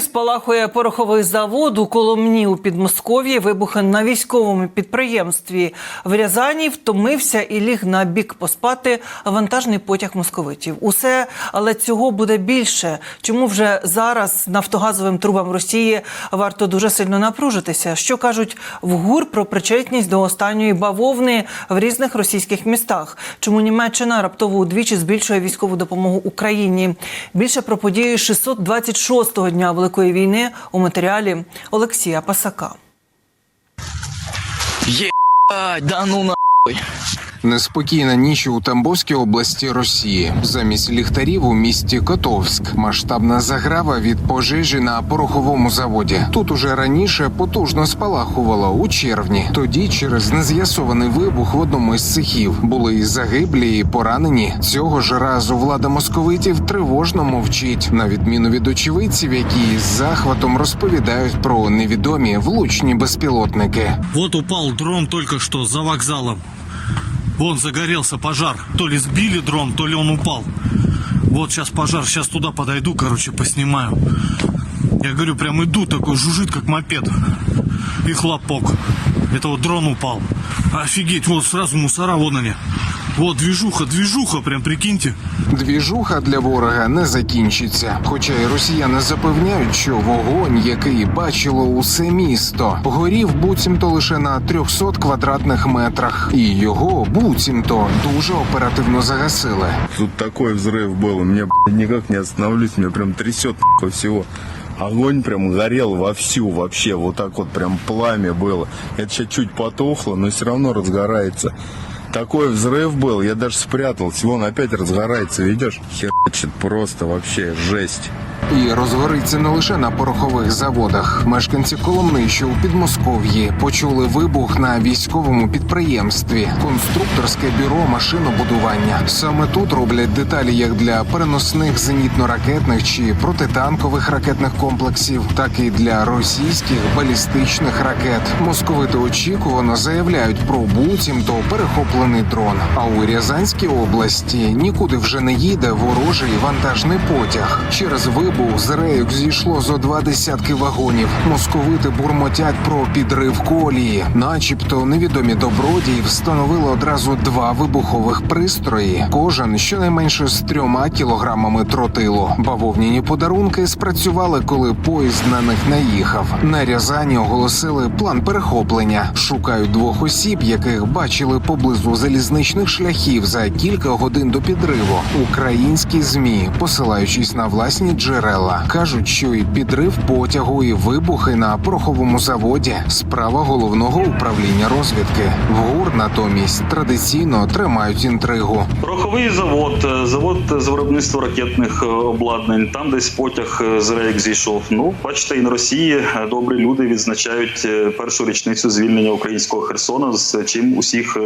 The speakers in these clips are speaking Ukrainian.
Спалахує пороховий завод у Коломні у Підмосков'ї. Вибухи на військовому підприємстві в Рязані втомився і ліг на бік поспати вантажний потяг московитів. Усе, але цього буде більше. Чому вже зараз нафтогазовим трубам Росії варто дуже сильно напружитися? Що кажуть в ГУР про причетність до останньої бавовни в різних російських містах? Чому Німеччина раптово удвічі збільшує військову допомогу Україні? Більше про події 626-го дня Великої війни у матеріалі Олексія Пасака. Є, да ну нахуй. Неспокійна ніч у Тамбовській області Росії. Замість ліхтарів у місті Котовськ. Масштабна заграва від пожежі на пороховому заводі. Тут уже раніше потужно спалахувало у червні. Тоді, через нез'ясований вибух в одному із цехів, були і загиблі, і поранені. Цього ж разу влада московитів тривожно мовчить, на відміну від очевидців, які з захватом розповідають про невідомі влучні безпілотники. Вот упал дрон только что за вокзалом. Вон загорелся пожар. То ли сбили дрон, то ли он упал. Вот сейчас пожар, сейчас туда подойду, короче, поснимаю. Я говорю, прям иду, такой жужжит, как мопед. И хлопок. Это вот дрон упал. Офигеть, вот сразу мусора, вон они. Вот движуха, движуха, прям прикиньте. Двіжуха для ворога не закінчиться. Хоча й росіяни запевняють, що вогонь, який бачило усе місто, горів буцімто лише на 300 квадратних метрах, і його буцімто дуже оперативно загасили. Тут такой взрыв был, у меня блядь, никак не остановлюсь, меня прям трясет нахуй всего. Огонь прям горел вовсю вообще, вот так вот прям пламя было. Это сейчас чуть потухло, но все равно разгорается. Такой взрыв был, я даже спрятался, вон опять разгорается, видишь? Херачит просто вообще жесть. І розгориться не лише на порохових заводах. Мешканці Коломни, що у Підмосков'ї, почули вибух на військовому підприємстві, конструкторське бюро машинобудування. Саме тут роблять деталі як для переносних зенітно-ракетних чи протитанкових ракетних комплексів, так і для російських балістичних ракет. Московити очікувано заявляють про буцімто перехоплений дрон. А у Рязанській області нікуди вже не їде ворожий вантажний потяг. Через вибух з рейок зійшло зо два десятки вагонів. Московити бурмотять про підрив колії, начебто невідомі добродії встановили одразу два вибухових пристрої, кожен щонайменше з трьома кілограмами тротилу. Бавовняні подарунки спрацювали, коли поїзд на них наїхав. На Рязані оголосили план перехоплення. Шукають двох осіб, яких бачили поблизу залізничних шляхів за кілька годин до підриву. Українські змі, посилаючись на власні джерела, кажуть, що і підрив потягу, і вибухи на пороховому заводі справа головного управління розвідки. В ГУР натомість традиційно тримають інтригу. Пороховий завод, е, завод з виробництва ракетних е, обладнань. Там десь потяг е, з рейк зійшов. Ну, бачите, і на Росії добрі люди відзначають першу річницю звільнення українського Херсона, з чим усіх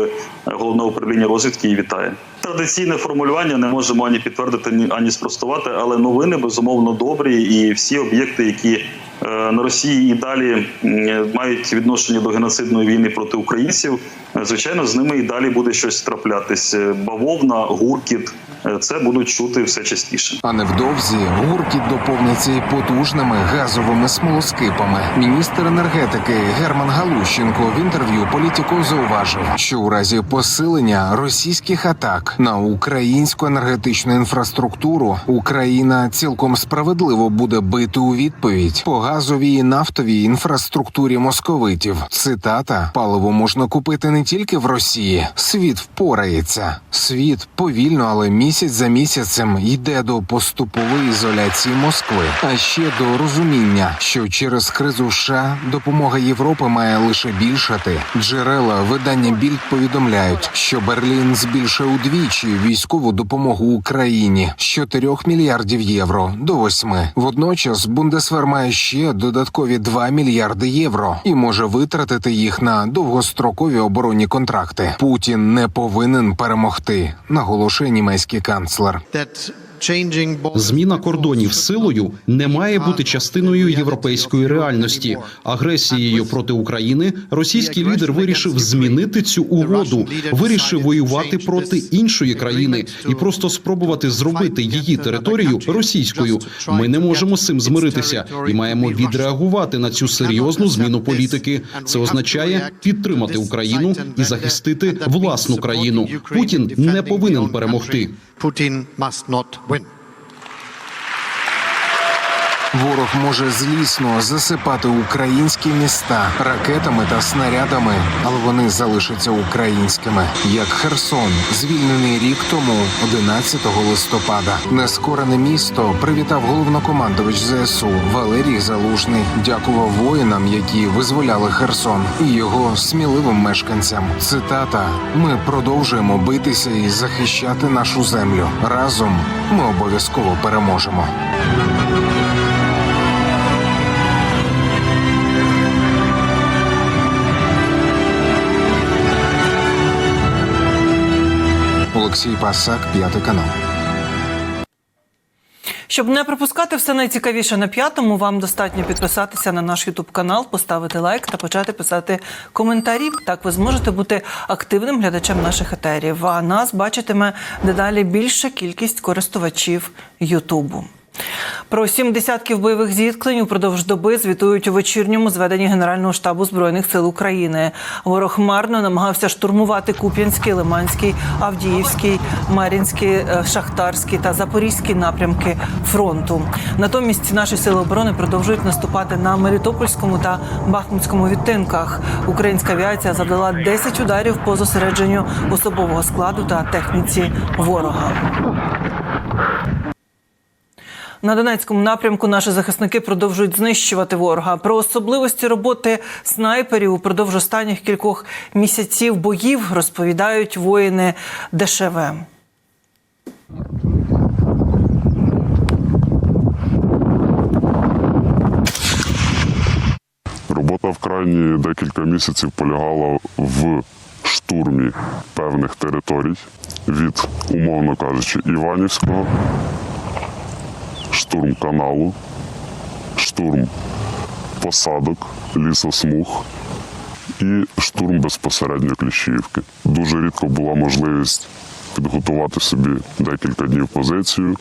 головне управління розвідки і вітає. Традиційне формулювання не можемо ані підтвердити, ані спростувати, але новини безумовно добрі, і всі об'єкти, які е, на Росії і далі мають відношення до геноцидної війни проти українців. е, Звичайно, з ними і далі буде щось траплятись. Бавовна, гуркіт це будуть чути все частіше. А невдовзі гуркіт доповниться потужними газовими смолоскипами. Міністр енергетики Герман Галущенко в інтерв'ю політику зауважив, що у разі посилення російських атак на українську енергетичну інфраструктуру Україна цілком справедливо буде бити у відповідь по газовій і нафтовій інфраструктурі московитів. Цитата: паливо можна купити не тільки в Росії. Світ впорається. Світ повільно, але місяць за місяцем йде до поступової ізоляції Москви, а ще до розуміння, що через кризу США допомога Європи має лише більшати. Джерела видання Більд повідомляють, що Берлін збільшив удвічі військову допомогу Україні з 4 мільярдів євро до 8. Водночас Бундесвер має ще додаткові 2 мільярди євро і може витратити їх на довгострокові оборонні контракти. Путін не повинен перемогти, наголошує німецький канцлер. Зміна кордонів силою не має бути частиною європейської реальності. Агресією проти України російський лідер вирішив змінити цю угоду, вирішив воювати проти іншої країни і просто спробувати зробити її територію російською. Ми не можемо з цим змиритися і маємо відреагувати на цю серйозну зміну політики. Це означає підтримати Україну і захистити власну країну. Путін не повинен перемогти. Putin must not Ворог може злісно засипати українські міста ракетами та снарядами, але вони залишаться українськими. Як Херсон, звільнений рік тому, 11 листопада. Нескорене місто привітав головнокомандувач ЗСУ Валерій Залужний. Дякував воїнам, які визволяли Херсон, і його сміливим мешканцям. Цитата: Ми продовжуємо битися і захищати нашу землю. Разом ми обов'язково переможемо. Олексій Пасак, п'ятий канал. Щоб не пропускати все найцікавіше на п'ятому, вам достатньо підписатися на наш Ютуб канал, поставити лайк та почати писати коментарі. Так ви зможете бути активним глядачем наших етерів. А нас бачитиме дедалі більша кількість користувачів Ютубу. Про сім десятків бойових зіткнень упродовж доби звітують у вечірньому зведенні Генерального штабу збройних сил України. Ворог марно намагався штурмувати Куп'янський, Лиманський, Авдіївський, Мар'їнський, е, Шахтарський та Запорізький напрямки фронту. Натомість наші сили оборони продовжують наступати на Мелітопольському та Бахмутському відтинках. Українська авіація завдала 10 ударів по зосередженню особового складу та техніці ворога. На Донецькому напрямку наші захисники продовжують знищувати ворога. Про особливості роботи снайперів упродовж останніх кількох місяців боїв розповідають воїни ДШВ. Робота в крайні декілька місяців полягала в штурмі певних територій від, умовно кажучи, Іванівського, штурм каналу, штурм посадок, лісосмуг і штурм безпосередньо Кліщіївки. Дуже рідко була можливість підготувати собі декілька днів позицію,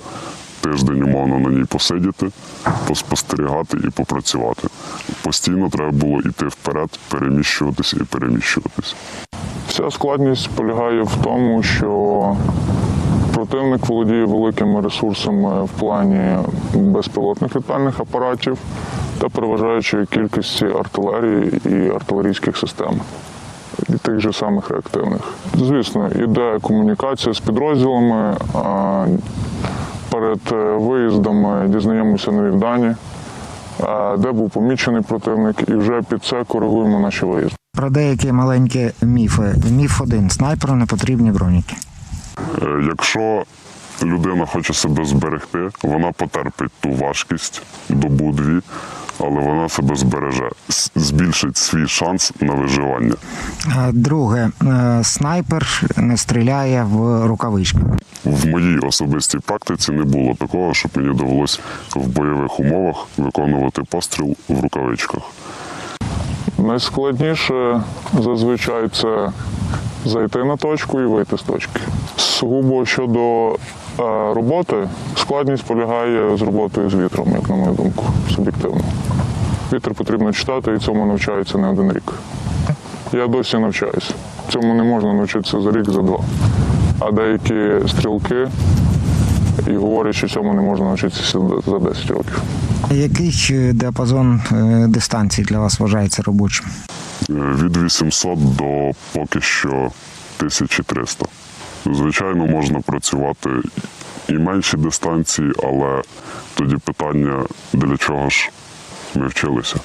тиждень умовно на ній посидіти, поспостерігати і попрацювати. Постійно треба було йти вперед, переміщуватися і переміщуватися. Вся складність полягає в тому, що противник володіє великими ресурсами в плані безпілотних літальних апаратів та переважаючої кількості артилерії і артилерійських систем. І тих же самих реактивних. Звісно, іде комунікація з підрозділами. Перед е, виїздами дізнаємося нові дані, е, де був помічений противник, і вже під це коригуємо наші виїзди. Про деякі маленькі міфи. Міф один снайперу не потрібні броніки. Е, Якщо людина хоче себе зберегти, вона потерпить ту важкість добу-дві, але вона себе збереже, збільшить свій шанс на виживання. Друге, е, снайпер не стріляє в рукавички. В моїй особистій практиці не було такого, щоб мені довелося в бойових умовах виконувати постріл в рукавичках. Найскладніше зазвичай це зайти на точку і вийти з точки. Сугубо щодо е, роботи, складність полягає з роботою з вітром, як на мою думку, суб'єктивно. Вітер потрібно читати, і цьому навчається не один рік. Я досі навчаюся. Цьому не можна навчитися за рік, за два. А деякі стрілки і говорять, що цьому не можна навчитися за 10 років. Який діапазон е, дистанції для вас вважається робочим? Е, Від 800 до поки що 1300. Звичайно, можна працювати і менші дистанції, але тоді питання, для чого ж ми вчилися.